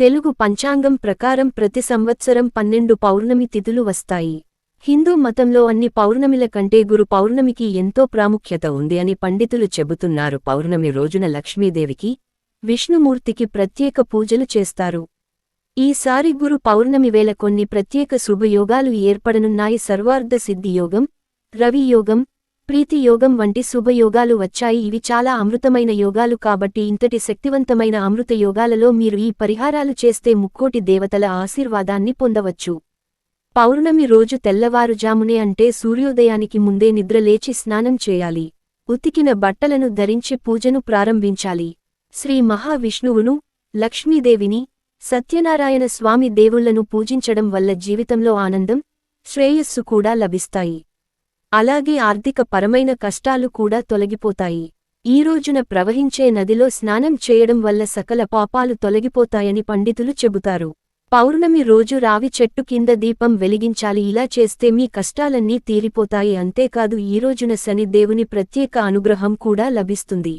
తెలుగు పంచాంగం ప్రకారం ప్రతి సంవత్సరం పన్నెండు పౌర్ణమి తిథులు వస్తాయి. హిందూ మతంలో అన్ని పౌర్ణమిల కంటే గురు పౌర్ణమికి ఎంతో ప్రాముఖ్యత ఉంది అని పండితులు చెబుతున్నారు. పౌర్ణమి రోజున లక్ష్మీదేవికి విష్ణుమూర్తికి ప్రత్యేక పూజలు చేస్తారు. ఈసారి గురు పౌర్ణమి వేళ కొన్ని ప్రత్యేక శుభయోగాలు ఏర్పడనున్నాయి. సర్వార్ధ సిద్ధియోగం రవియోగం ప్రీతి యోగం వంటి శుభయోగాలు వచ్చాయి. ఇవి చాలా అమృతమైన యోగాలు కాబట్టి ఇంతటి శక్తివంతమైన అమృత యోగాలలో మీరు ఈ పరిహారాలు చేస్తే ముక్కోటి దేవతల ఆశీర్వాదాన్ని పొందవచ్చు. పౌర్ణమి రోజు తెల్లవారుజామునే అంటే సూర్యోదయానికి ముందే నిద్రలేచి స్నానం చేయాలి. ఉతికిన బట్టలను ధరించి పూజను ప్రారంభించాలి. శ్రీ మహావిష్ణువును లక్ష్మీదేవిని సత్యనారాయణ స్వామి దేవుళ్ళను పూజించడం వల్ల జీవితంలో ఆనందం శ్రేయస్సు కూడా లభిస్తాయి. అలాగే ఆర్థిక పరమైన కష్టాలు కూడా తొలగిపోతాయి. ఈ రోజున ప్రవహించే నదిలో స్నానం చేయడం వల్ల సకల పాపాలు తొలగిపోతాయని పండితులు చెబుతారు. పౌర్ణమి రోజు రావి చెట్టు కింద దీపం వెలిగించాలి ఇలా చేస్తే మీ కష్టాలన్నీ తీరిపోతాయి. అంతేకాదు ఈ రోజున శని దేవుని ప్రత్యేక అనుగ్రహం కూడా లభిస్తుంది.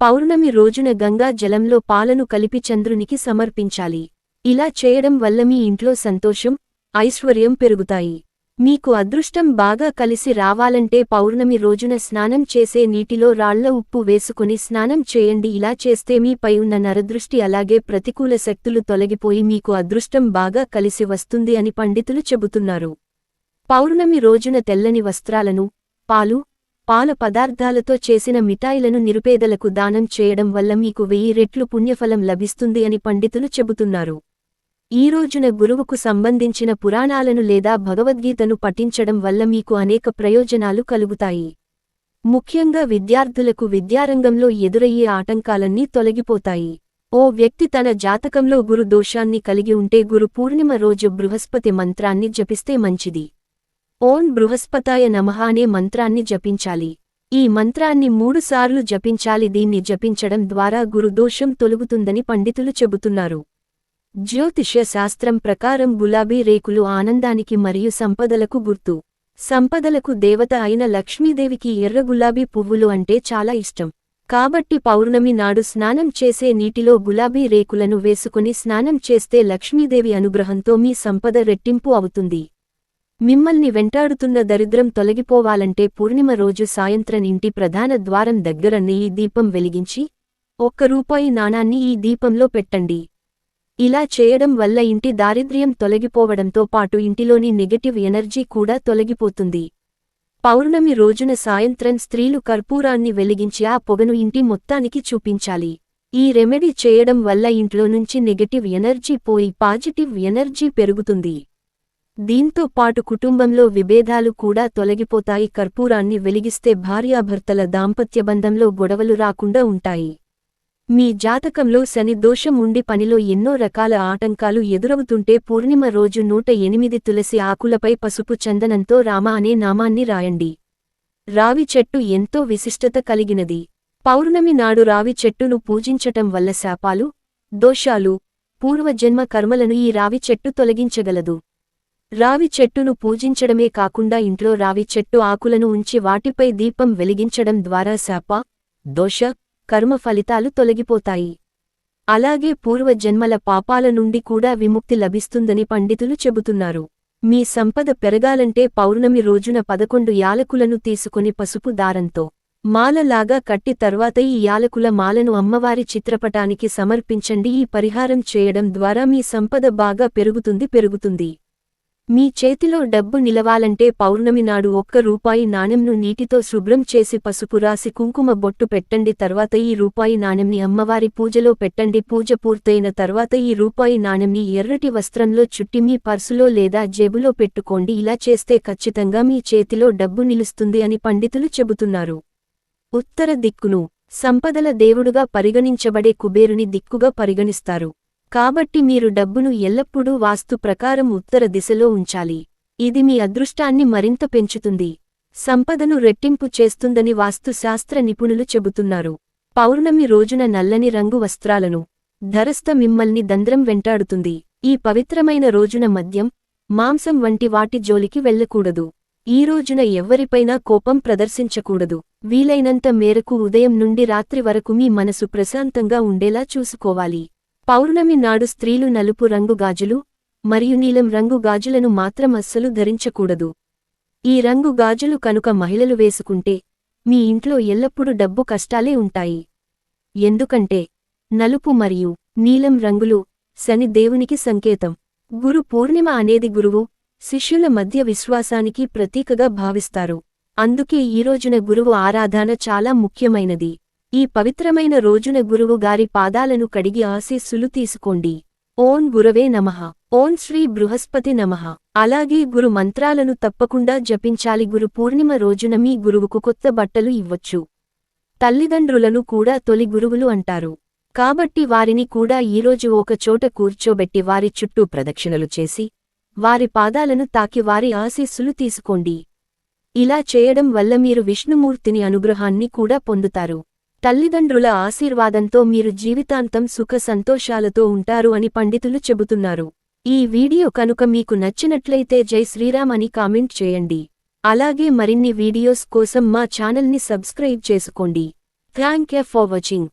పౌర్ణమి రోజున గంగా జలంలో పాలను కలిపి చంద్రునికి సమర్పించాలి. ఇలా చేయడం వల్ల మీ ఇంట్లో సంతోషం ఐశ్వర్యం పెరుగుతాయి. మీకు అదృష్టం బాగా కలిసి రావాలంటే పౌర్ణమి రోజున స్నానం చేసే నీటిలో రాళ్ళ ఉప్పు వేసుకుని స్నానం చేయండి. ఇలా చేస్తే మీపై ఉన్న నరదృష్టి అలాగే ప్రతికూల శక్తులు తొలగిపోయి మీకు అదృష్టం బాగా కలిసి వస్తుంది అని పండితులు చెబుతున్నారు. పౌర్ణమి రోజున తెల్లని వస్త్రాలను పాలు పాల పదార్థాలతో చేసిన మిఠాయిలను నిరుపేదలకు దానం చేయడం వల్ల మీకు వెయ్యి రెట్లు పుణ్యఫలం లభిస్తుంది అని పండితులు చెబుతున్నారు. ఈ రోజున గురువుకు సంబంధించిన పురాణాలను లేదా భగవద్గీతను పఠించడం వల్ల మీకు అనేక ప్రయోజనాలు కలుగుతాయి. ముఖ్యంగా విద్యార్థులకు విద్యారంగంలో ఎదురయ్యే ఆటంకాలన్నీ తొలగిపోతాయి. ఓ వ్యక్తి తన జాతకంలో గురు దోషాన్ని కలిగి ఉంటే గురు పూర్ణిమ రోజు బృహస్పతి మంత్రాన్ని జపిస్తే మంచిది. ఓం బృహస్పతాయ నమః అనే మంత్రాన్ని జపించాలి. ఈ మంత్రాన్ని మూడుసార్లు జపించాలి దీన్ని జపించడం ద్వారా గురుదోషం తొలుగుతుందని పండితులు చెబుతున్నారు. జ్యోతిష్య శాస్త్రం ప్రకారం గులాబీ రేకులు ఆనందానికి మరియు సంపదలకు గుర్తు. సంపదలకు దేవత అయిన లక్ష్మీదేవికి ఎర్ర గులాబీ పువ్వులు అంటే చాలా ఇష్టం. కాబట్టి పౌర్ణమి నాడు స్నానం చేసే నీటిలో గులాబీ రేకులను వేసుకుని స్నానం చేస్తే లక్ష్మీదేవి అనుగ్రహంతో మీ సంపద రెట్టింపు అవుతుంది. మిమ్మల్ని వెంటాడుతున్న దరిద్రం తొలగిపోవాలంటే పూర్ణిమ రోజు సాయంత్రం ఇంటి ప్రధాన ద్వారం దగ్గర నెయ్యి దీపం వెలిగించి ఒక్క రూపాయి నాణాన్ని ఈ దీపంలో పెట్టండి. ఇలా చేయడం వల్ల ఇంటి దారిద్ర్యం తొలగిపోవడంతో పాటు ఇంటిలోని నెగటివ్ ఎనర్జీ కూడా తొలగిపోతుంది. పౌర్ణమి రోజున సాయంత్రం స్త్రీలు కర్పూరాన్ని వెలిగించి ఆ పొగను ఇంటి మొత్తానికి చూపించాలి. ఈ రెమెడీ చేయడం వల్ల ఇంట్లో నుంచి నెగటివ్ ఎనర్జీ పోయి పాజిటివ్ ఎనర్జీ పెరుగుతుంది. దీంతో పాటు కుటుంబంలో విభేదాలు కూడా తొలగిపోతాయి. కర్పూరాన్ని వెలిగిస్తే భార్యాభర్తల దాంపత్యబంధంలో గొడవలు రాకుండా ఉంటాయి. మీ జాతకంలో శని దోషం ఉండి పనిలో ఎన్నో రకాల ఆటంకాలు ఎదురవుతుంటే పూర్ణిమ రోజు నూట ఎనిమిది తులసి ఆకులపై పసుపు చందనంతో రామ అనే నామాన్ని రాయండి. రావి చెట్టు ఎంతో విశిష్టత కలిగినది. పౌర్ణమి నాడు రావి చెట్టును పూజించటం వల్ల శాపాలు దోషాలు పూర్వజన్మ కర్మలను ఈ రావి చెట్టు తొలగించగలదు. రావి చెట్టును పూజించడమే కాకుండా ఇంట్లో రావి చెట్టు ఆకులను ఉంచి వాటిపై దీపం వెలిగించడం ద్వారా శాప దోష కర్మ ఫలితాలు తొలగిపోతాయి. అలాగే పూర్వజన్మల పాపాల నుండి కూడా విముక్తి లభిస్తుందని పండితులు చెబుతున్నారు. మీ సంపద పెరగాలంటే పౌర్ణమి రోజున పదకొండు యాలకులను తీసుకుని పసుపు దారంతో మాలలాగా కట్టి తర్వాత ఈ యాలకుల మాలను అమ్మవారి చిత్రపటానికి సమర్పించండి. ఈ పరిహారం చేయడం ద్వారా మీ సంపద బాగా పెరుగుతుంది పెరుగుతుంది. మీ చేతిలో డబ్బు నిలవాలంటే పౌర్ణమి నాడు ఒక్క రూపాయి నాణెంను నీటితో శుభ్రం చేసి పసుపు రాసి కుంకుమ బొట్టు పెట్టండి. తర్వాత ఈ రూపాయి నాణెంని అమ్మవారి పూజలో పెట్టండి. పూజ పూర్తయిన తర్వాత ఈ రూపాయి నాణెంని ఎర్రటి వస్త్రంలో చుట్టి మీ పర్సులో లేదా జేబులో పెట్టుకోండి. ఇలా చేస్తే ఖచ్చితంగా మీ చేతిలో డబ్బు నిలుస్తుంది అని పండితులు చెబుతున్నారు. ఉత్తర దిక్కును సంపదల దేవుడుగా పరిగణించబడే కుబేరుని దిక్కుగా పరిగణిస్తారు. కాబట్టి మీరు డబ్బును ఎల్లప్పుడూ వాస్తు ప్రకారం ఉత్తర దిశలో ఉంచాలి. ఇది మీ అదృష్టాన్ని మరింత పెంచుతుంది. సంపదను రెట్టింపు చేస్తుందని వాస్తుశాస్త్ర నిపుణులు చెబుతున్నారు. పౌర్ణమి రోజున నల్లని రంగు వస్త్రాలను ధరస్థ మిమ్మల్ని దంద్రం వెంటాడుతుంది. ఈ పవిత్రమైన రోజున మద్యం మాంసం వంటి వాటి జోలికి వెళ్ళకూడదు. ఈ రోజున ఎవ్వరిపైనా కోపం ప్రదర్శించకూడదు. వీలైనంత మేరకు ఉదయం నుండి రాత్రి వరకు మీ మనసు ప్రశాంతంగా ఉండేలా చూసుకోవాలి. పౌర్ణమి నాడు స్త్రీలు నలుపు రంగు గాజులు మరియు నీలం రంగు గాజులను మాత్రం అస్సలు ధరించకూడదు. ఈ రంగు గాజులు కనుక మహిళలు వేసుకుంటే మీ ఇంట్లో ఎల్లప్పుడూ డబ్బు కష్టాలే ఉంటాయి. ఎందుకంటే నలుపు మరియు నీలం రంగులు శని దేవునికి సంకేతం. గురు పూర్ణిమ అనేది గురువు శిష్యుల మధ్య విశ్వాసానికి ప్రతీకగా భావిస్తారు. అందుకే ఈ రోజున గురువు ఆరాధన చాలా ముఖ్యమైనది. ఈ పవిత్రమైన రోజున గురువు గారి పాదాలను కడిగి ఆశీస్సులు తీసుకోండి. ఓం గురవే నమః. ఓం శ్రీ బృహస్పతి నమః. అలాగే గురు మంత్రాలను తప్పకుండా జపించాలి. గురు పూర్ణిమ రోజున మీ గురువుకు కొత్త బట్టలు ఇవ్వచ్చు. తల్లిదండ్రులను కూడా తొలి గురువులు అంటారు. కాబట్టి వారిని కూడా ఈరోజు ఒకచోట కూర్చోబెట్టి వారి చుట్టూ ప్రదక్షిణలు చేసి వారి పాదాలను తాకి వారి ఆశీస్సులు తీసుకోండి. ఇలా చేయడం వల్ల మీరు విష్ణుమూర్తిని అనుగ్రహాన్ని కూడా పొందుతారు. తల్లిదండ్రుల ఆశీర్వాదంతో మీరు జీవితాంతం సుఖ సంతోషాలతో ఉంటారు అని పండితులు చెబుతున్నారు. ఈ వీడియో కనుక మీకు నచ్చినట్లయితే జై శ్రీరామ్ అని కామెంట్ చేయండి. అలాగే మరిన్ని వీడియోస్ కోసం మా ఛానల్ని సబ్స్క్రైబ్ చేసుకోండి. Thank you for watching.